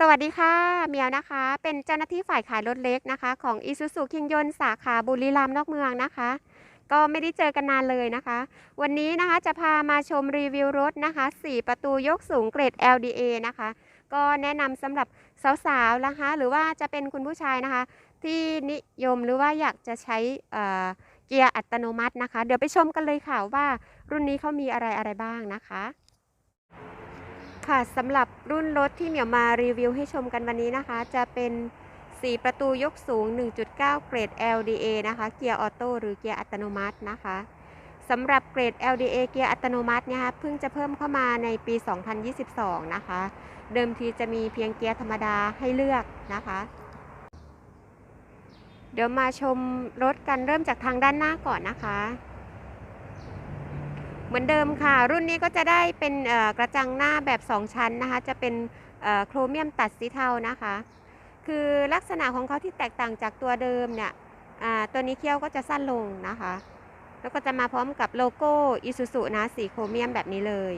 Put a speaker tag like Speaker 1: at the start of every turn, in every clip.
Speaker 1: สวัสดีค่ะเมียวนะคะ เป็นเจ้าหน้าที่ฝ่ายขายรถเล็กนะคะ ของ i s u z u คิงยนสาขาบุรีรัมย์นอกเมืองนะคะ ก็ไม่ได้เจอกันนานเลยนะคะ วันนี้นะคะจะพามาชมรีวิวรถนะคะ 4 ประตูยกสูงเกรด LDA นะคะ ก็แนะนำสำหรับสาวๆนะคะ หรือว่าจะเป็นคุณผู้ชายนะคะ ที่นิยมหรือว่าอยากจะใช้เเกียร์อัตโนมัตินะคะ เดี๋ยวไปชมกันเลยค่ะว่ารุ่นนี้เขามีอะไรอะไรบ้างนะคะ ค่ะสำหรับรุ่นรถที่เหมียวมารีวิวให้ชมกันวันนี้นะคะ จะเป็น 4 ประตูยกสูง 1.9 เกรด LDA นะคะ เกียร์ออโต้หรือเกียร์อัตโนมัตินะคะสำหรับเกรด LDA เกียร์อัตโนมัติเนี่ยคะเพิ่งจะเพิ่มเข้ามาในปี 2022 นะคะ เดิมทีจะมีเพียงเกียร์ธรรมดาให้เลือกนะคะ เดี๋ยวมาชมรถกันเริ่มจากทางด้านหน้าก่อนนะคะ เหมือนเดิมค่ะ รุ่นนี้ก็จะได้เป็นกระจังหน้าแบบ 2 ชั้นนะคะ จะเป็นโครเมียมตัดสีเทานะคะ คือลักษณะของเขาที่แตกต่างจากตัวเดิมเนี่ยตัวนี้เขี้ยวก็จะสั้นลงนะคะ แล้วก็จะมาพร้อมกับโลโก้อิซูซุนะสีโครเมียมแบบนี้เลย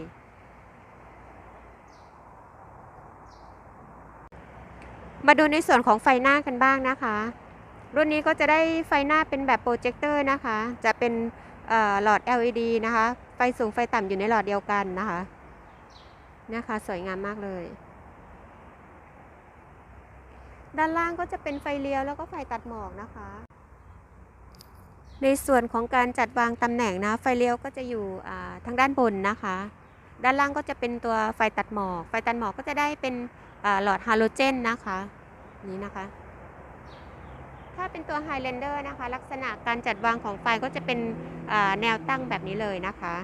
Speaker 1: มาดูในส่วนของไฟหน้ากันบ้างนะคะ รุ่นนี้ก็จะได้ไฟหน้าเป็นแบบโปรเจคเตอร์นะคะ จะเป็น หลอด LED นะคะ ไฟสูงไฟต่ำอยู่ในหลอดเดียวกันนะคะนะคะสวยงามมากเลย ด้านล่างก็จะเป็นไฟเลี้ยวแล้วก็ไฟตัดหมอกนะคะ ในส่วนของการจัดวางตำแหน่งนะ ไฟเลี้ยวก็จะอยู่อ่าทางด้านบนนะคะ ด้านล่างก็จะเป็นตัวไฟตัดหมอก ไฟตัดหมอกก็จะได้เป็นอาหลอดฮาโลเจนนะคะ นี้นะคะ ถ้าเป็นตัว Highlander นะคะ ลักษณะการจัดวางของไฟก็จะเป็นแนวตั้งแบบนี้เลยนะคะ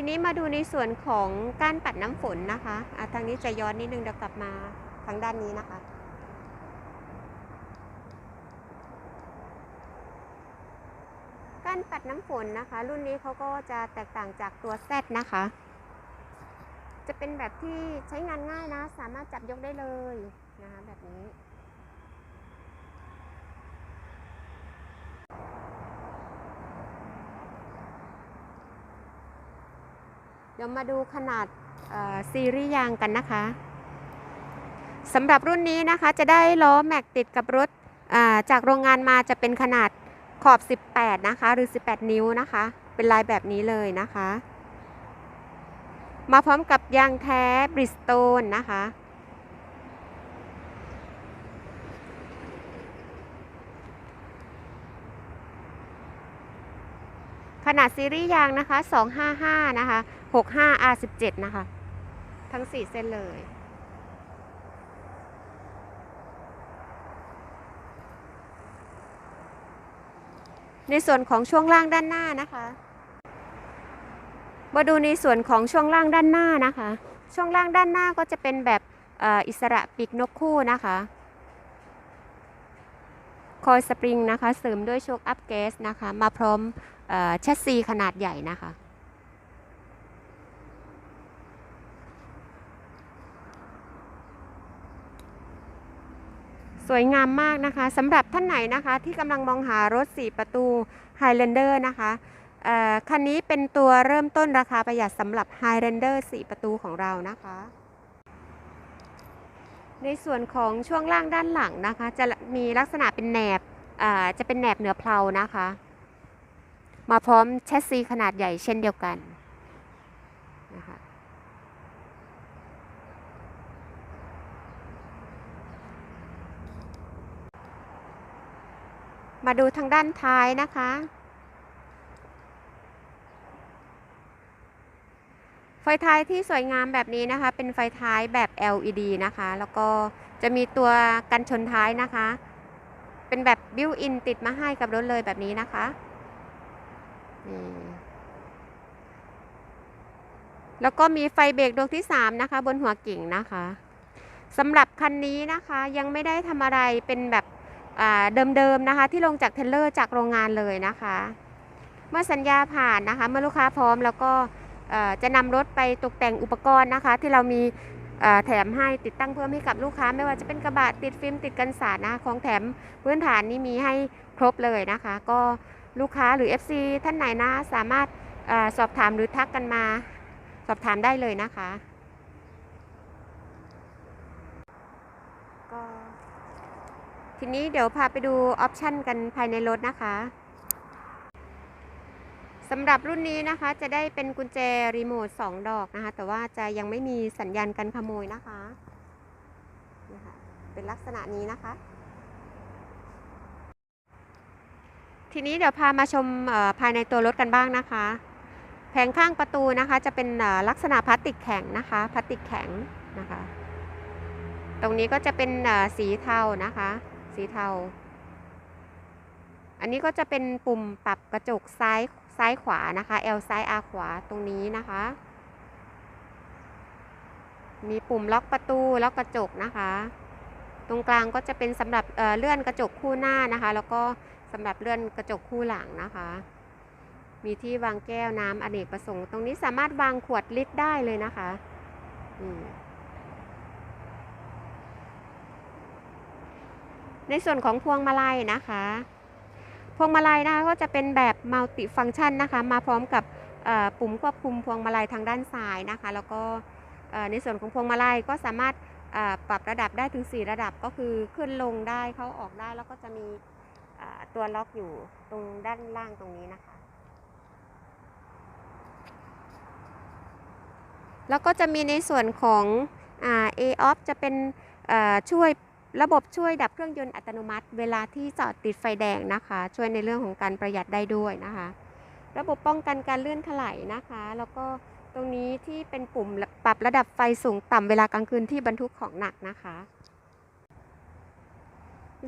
Speaker 1: ทีนี้มาดูในส่วนของกานปัดน้ำฝนนะคะะทางนี้จะย้อนนิดนึงเดี๋ยวกลับมาทางด้านนี้นะคะ กานปัดน้ำฝนนะคะ รุ่นนี้เขาก็จะแตกต่างจากตัว Z นะคะ จะเป็นแบบที่ใช้งานง่ายนะ สามารถจับยกได้เลยนะคะแบบนี้ เดี๋ยวมาดูขนาดซีรีส์ยางกันนะคะสำหรับรุ่นนี้นะคะจะได้ล้อแม็กติดกับรถจากโรงงานมาจะเป็นขนาดขอบ 18 นะคะ หรือ 18 นิ้วนะคะ เป็นลายแบบนี้เลยนะคะ มาพร้อมกับยางแท้บริสโตนนะคะ ขนาดซีรีส์ยางนะคะ 255 นะคะ 65 R17 นะคะ ทั้ง 4 เส้นเลยในส่วนของช่วงล่างด้านหน้านะคะ มาดูในส่วนของช่วงล่างด้านหน้านะคะ ช่วงล่างด้านหน้าก็จะเป็นแบบออิสระปีกนกคู่นะคะ คอยสปริงนะคะเสริมด้วยโชคอัพแก๊สนะคะ มาพร้อมแชสซีขนาดใหญ่นะคะ สวยงามมากนะคะสำหรับท่านไหนนะคะ ที่กำลังมองหารถ 4 ประตู Highlander นะคะ คันนี้เป็นตัวเริ่มต้นราคาประหยัดสำหรับ Highlander 4 ประตูของเรานะคะ ในส่วนของช่วงล่างด้านหลังนะคะ จะมีลักษณะเป็นแหนบจะเป็นแหนบเหนือเพลานะคะ มาพร้อมแชสซีขนาดใหญ่เช่นเดียวกันนะคะมาดูทางด้านท้ายนะคะ ฟท้ายที่สวยงามแบบนี้นะคะ เป็นไฟท้ายแบบ LED นะคะ แล้วก็จะมีตัวกันชนท้ายนะคะ เป็นแบบบิวอินติดมาให้กับรถเลยแบบนี้นะคะนี่แล้วก็มีไฟเบรกดวงที่ 3 นะคะ บนหัวกิ่งนะคะสำหรับคันนี้นะคะยังไม่ได้ทำอะไรเป็นแบบเดิมๆนะคะ ที่ลงจากเทเลอร์จากโรงงานเลยนะคะ เมื่อสัญญาผ่านนะคะ เมื่อลูกค้าพร้อมแล้วก็ จะนำรถไปตกแต่งอุปกรณ์นะคะ ที่เรามีแถมให้ติดตั้งเพิ่มให้กับลูกค้า ไม่ว่าจะเป็นกระบะติดฟิล์มติดกันสาดนะคะของแถมพื้นฐานนี่มีให้ครบเลยนะคะ ก็ลูกค้าหรือ FC ท่านไหนนะสามารถออสอบถามหรือทักกันมา สอบถามได้เลยนะคะ ก็ทีนี้เดี๋ยวพาไปดูออปชันกันภายในรถนะคะ สำหรับรุ่นนี้นะคะจะได้เป็นกุญแจรีโมท 2 ดอกนะคะ แต่ว่าจะยังไม่มีสัญญาณการขโมยนะคะนี่ค่ะเป็นลักษณะนี้นะคะ ทีนี้เดี๋ยวพามาชมภายในตัวรถกันบ้างนะคะ แผงข้างประตูนะคะ จะเป็นลักษณะพลาสติกแข็งนะคะพลาสติกแข็งนะคะ ตรงนี้ก็จะเป็นสีเทานะคะ สีเทา อันนี้ก็จะเป็นปุ่มปรับกระจกซ้าย ซ้ายขวานะคะ L ซ้าย R ขวาตรงนี้นะคะ มีปุ่มล็อกประตูล็อกกระจกนะคะ ตรงกลางก็จะเป็นสำหรับเอ่อเลื่อนกระจกคู่หน้านะคะ แล้วก็สำหรับเลื่อนกระจกคู่หลังนะคะ มีที่วางแก้วน้ำอเนกประสงค์ ตรงนี้สามารถวางขวดลิตรได้เลยนะคะในส่วนของพวงมาลัยนะคะ พวงมาลัยนะคะก็จะเป็นแบบมัลติฟังชันนะคะ มาพร้อมกับปุ่มควบคุมพวงมาลัยทางด้านซ้ายนะคะ แล้วก็ในส่วนของพวงมาลัยก็สามารถปรับระดับได้ถึง 4 ระดับก็คือขึ้นลงได้เข้าออกได้แล้วก็จะมีตัวล็อกอยู่ตรงด้านล่างตรงนี้นะคะ แล้วก็จะมีในส่วนของ A-off จะเป็นช่วย ระบบช่วยดับเครื่องยนต์อัตโนมัติ เวลาที่จอดติดไฟแดงนะคะ ช่วยในเรื่องของการประหยัดได้ด้วยนะคะ ระบบป้องกันการเลื่อนถลายนะคะ แล้วก็ตรงนี้ที่เป็นปุ่มปรับระดับไฟสูงต่ำเวลากลางคืนที่บรรทุกของหนักนะคะ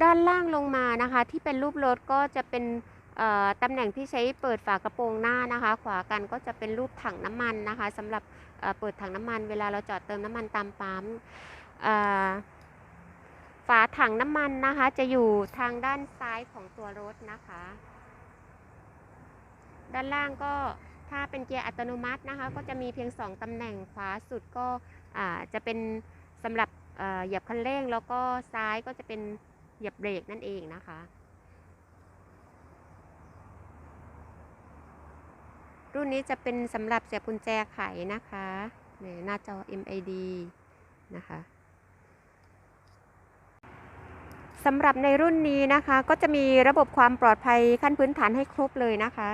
Speaker 1: ด้านล่างลงมานะคะ ที่เป็นรูปรถก็จะเป็นตำแหน่งที่ใช้เปิดฝากระโปรงหน้านะคะ ขวากันก็จะเป็นรูปถังน้ำมันนะคะสำหรับเปิดถังน้ำมัน เวลาเราจอดเติมน้ำมันตามปั๊มอ่อ ฝาถังน้ำมันนะคะ จะอยู่ทางด้านซ้ายของตัวรถนะคะ ด้านล่างก็ถ้าเป็นเกียร์อัตโนมัตินะคะ ก็จะมีเพียง 2 ตำแหน่งขวาสุดก็จะเป็นสำหรับเหยียบคันเร่ง แล้วก็ซ้ายก็จะเป็นเหยียบเบรกนั่นเองนะคะรุ่นนี้จะเป็นสำหรับเสียบกุญแจไขนะคะหน้าจอ MID นะคะ สำหรับในรุ่นนี้นะคะก็จะมีระบบความปลอดภัยขั้นพื้นฐานให้ครบเลยนะคะ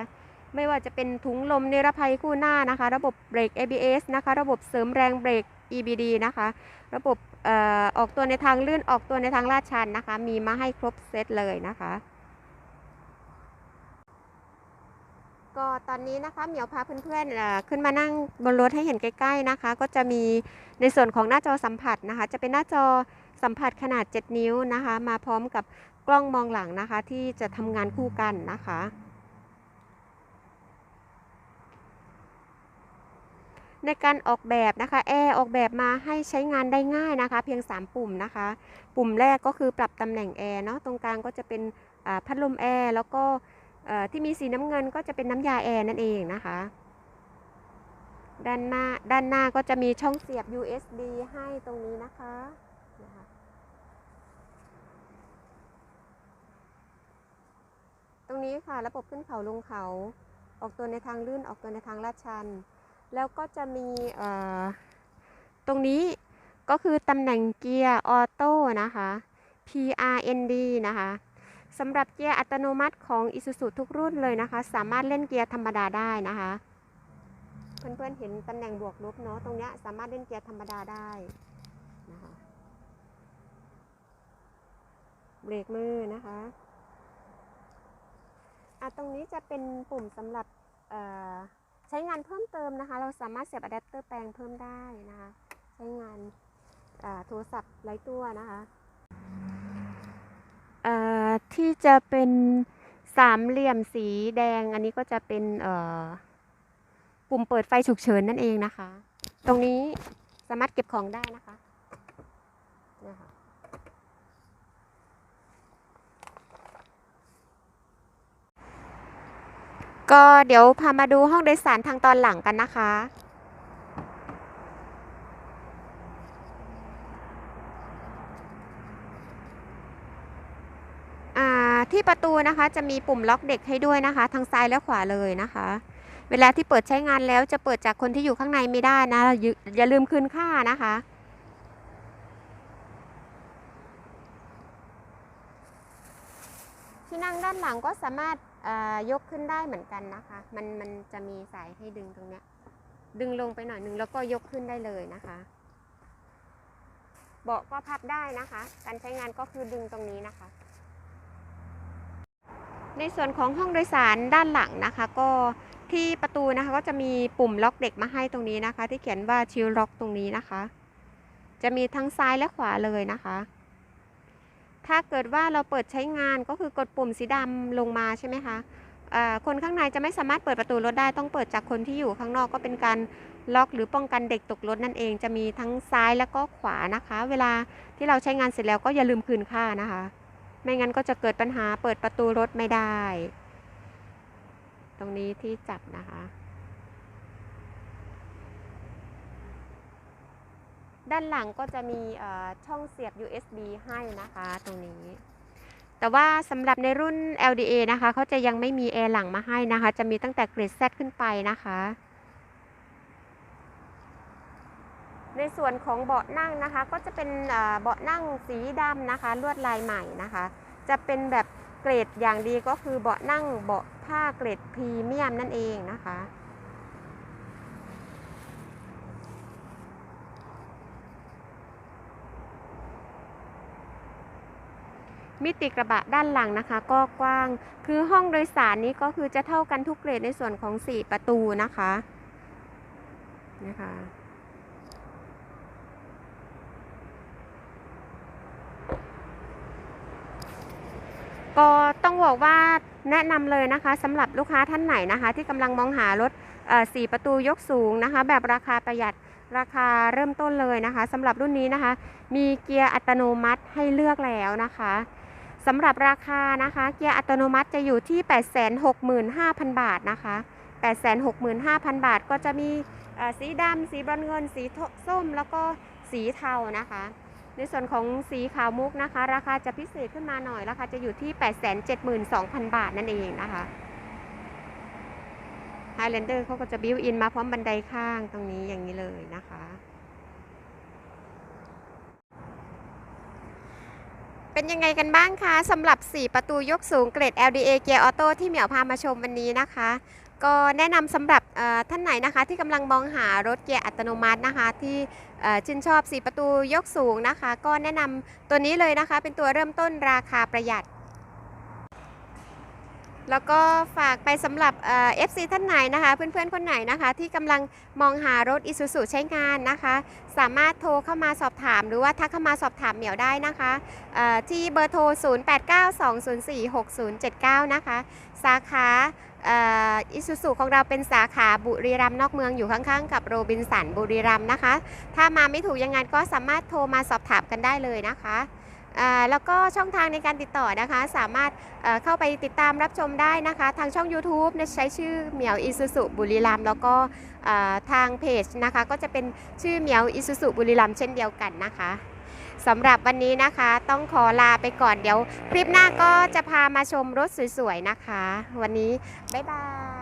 Speaker 1: ไม่ว่าจะเป็นถุงลมนิรภัยคู่หน้านะคะ ระบบเบรก ABS นะคะ ระบบเสริมแรงเบรก EBD นะคะ ระบบเออออกตัวในทางลื่นออกตัวในทางลาดชันนะคะ มีมาให้ครบเซตเลยนะคะ ก็ตอนนี้นะคะเหมียวพาเพื่อนๆขึ้นมานั่งบนรถให้เห็นใกล้ๆนะคะ ก็จะมีในส่วนของหน้าจอสัมผัสนะคะ จะเป็นหน้าจอ สัมผัสขนาด 7 นิ้วนะคะ มาพร้อมกับกล้องมองหลังนะคะ ที่จะทำงานคู่กันนะคะ ในการออกแบบนะคะแอร์ออกแบบมาให้ใช้งานได้ง่ายนะคะ เพียง 3 ปุ่มนะคะ ปุ่มแรกก็คือปรับตำแหน่งแอร์เนาะตรงกลางก็จะเป็นพัดลมแอร์แล้วก็ที่มีสีน้ำเงินก็จะเป็นน้ำยาแอร์นั่นเองนะคะ ด้านหน้าด้านหน้าก็จะมีช่องเสียบ USB ให้ตรงนี้นะคะ นะคะตรงนี้ค่ะระบบขึ้นเขาลงเขา ออกตัวในทางลื่นออกตัวในทางลาดชัน แล้วก็จะมีตรงนี้ก็คือตำแหน่งเกียร์ออโต้นะคะ PRND นะคะสำหรับเกียร์อัตโนมัติของ Isuzu ทุกรุ่นเลยนะคะ สามารถเล่นเกียร์ธรรมดาได้นะคะ เพื่อนๆเห็นตำแหน่งบวกลบเนาะตรงนี้สามารถเล่นเกียร์ธรรมดาได้นะคะ เบรกมือนะคะอะตรงนี้จะเป็นปุ่มสำหรับใช้งานเพิ่มเติมนะคะ เราสามารถเสียบอะแดปเตอร์แปลงเพิ่มได้นะคะ ใช้งานาโทรศัพท์ไร้ตัวนะคะที่จะเป็นสามเหลี่ยมสีแดง อันนี้ก็จะเป็นปุ่มเปิดไฟฉุกเฉินนั่นเองนะคะ ตรงนี้สามารถเก็บของได้นะคะ ก็เดี๋ยวพามาดูห้องโดยสารทางตอนหลังกันนะคะอ่าที่ประตูนะคะจะมีปุ่มล็อกเด็กให้ด้วยนะคะ ทั้งซ้ายและขวาเลยนะคะ เวลาที่เปิดใช้งานแล้วจะเปิดจากคนที่อยู่ข้างในไม่ได้นะ อย่าอย่าลืมคืนค่านะคะที่นั่งด้านหลังก็สามารถ ยกขึ้นได้เหมือนกันนะคะ มันมันจะมีสายให้ดึงตรงเนี้ย ดึงลงไปหน่อยนึงแล้วก็ยกขึ้นได้เลยนะคะ เบาะก็พับได้นะคะ การใช้งานก็คือดึงตรงนี้นะคะ ในส่วนของห้องโดยสารด้านหลังนะคะ ก็ที่ประตูนะคะก็จะมีปุ่มล็อกเด็กมาให้ตรงนี้นะคะ ที่เขียนว่าชิลล็อกตรงนี้นะคะ จะมีทั้งซ้ายและขวาเลยนะคะ ถ้าเกิดว่าเราเปิดใช้งานก็คือกดปุ่มสีดำลงมาใช่ไหมคะคนข้างในจะไม่สามารถเปิดประตูรถได้ต้องเปิดจากคนที่อยู่ข้างนอกก็เป็นการล็อกหรือป้องกันเด็กตกรถนั่นเองจะมีทั้งซ้ายแล้วก็ขวานะคะ เวลาที่เราใช้งานเสร็จแล้วก็อย่าลืมคืนค่านะคะ ไม่งั้นก็จะเกิดปัญหาเปิดประตูรถไม่ได้ ตรงนี้ที่จับนะคะ ด้านหลังก็จะมีช่องเสียบ USB ให้นะคะตรงนี้ แต่ว่าสำหรับในรุ่น LDA นะคะเขาจะยังไม่มีแอร์หลังมาให้นะคะ จะมีตั้งแต่เกรด Z ขึ้นไปนะคะ ในส่วนของเบาะนั่งนะคะ ก็จะเป็นเบาะนั่งสีดำนะคะ ลวดลายใหม่นะคะ จะเป็นแบบเกรดอย่างดีก็คือเบาะนั่งเบาะผ้าเกรดพรีเมียมนั่นเองนะคะ มิติกระบะด้านหลังนะคะ ก็กว้าง คือห้องโดยสารนี้ก็คือจะเท่ากันทุกเกรดในส่วนของ 4 ประตูนะคะนะคะก็ต้องบอกว่าแนะนำเลยนะคะสำหรับลูกค้าท่านไหนนะคะ ที่กำลังมองหารถเอ่อ4ประตูยกสูงนะคะ แบบราคาประหยัดราคาเริ่มต้นเลยนะคะสำหรับรุ่นนี้นะคะ มีเกียร์อัตโนมัติให้เลือกแล้วนะคะ สำหรับราคานะคะ เกียร์อัตโนมัติจะอยู่ที่ 865,000 บาทนะคะ 865,000 บาทก็จะมีสีดำสีบรอนซ์เงิน สีส้ม แล้วก็สีเทานะคะ ในส่วนของสีขาวมุกนะคะ ราคาจะพิเศษขึ้นมาหน่อย ราคาจะอยู่ที่ 872,000 บาทนั่นเองนะคะ Highlander เขาก็จะบิวอินมาพร้อมบันไดข้างตรงนี้อย่างนี้เลยนะคะ เป็นยังไงกันบ้างคะสำหรับ 4 ประตูยกสูงเกรด LDA เกียร์ออโต้ที่เหมียวพามาชมวันนี้นะคะ ก็แนะนำสำหรับท่านไหนนะคะ ที่กำลังมองหารถเกียร์อัตโนมัตินะคะ ที่ชื่นชอบ 4 ประตูยกสูงนะคะ ก็แนะนำตัวนี้เลยนะคะ เป็นตัวเริ่มต้นราคาประหยัด แล้วก็ฝากไปสำหรับเอฟซีท่านไหนนะคะ เพื่อนๆคนไหนนะคะ ที่กำลังมองหารถอิซูซุใช้งานนะคะ สามารถโทรเข้ามาสอบถาม หรือว่าทักเข้ามาสอบถามเหมียวได้นะคะที่เบอร์โทร 0892046079 นะคะ สาขาอิซูซุของเราเป็นสาขาบุรีรัมย์นอกเมืองอยู่ข้างๆ กับโรบินสันบุรีรัมย์นะคะ ถ้ามาไม่ถูกยังไงก็สามารถโทรมาสอบถามกันได้เลยนะคะ แล้วก็ช่องทางในการติดต่อนะคะ สามารถเเข้าไปติดตามรับชมได้นะคะ ทางช่อง YouTube ใช้ชื่อเหมียวอิซูซุบุรีรัมแล้วก็ทางเพจนะคะ ก็จะเป็นชื่อเหมียวอิซูซุบุรีรัมเช่นเดียวกันนะคะสำหรับวันนี้นะคะ ต้องขอลาไปก่อนเดี๋ยว คลิปหน้าก็จะพามาชมรถสวยๆนะคะ วันนี้ บ๊ายบาย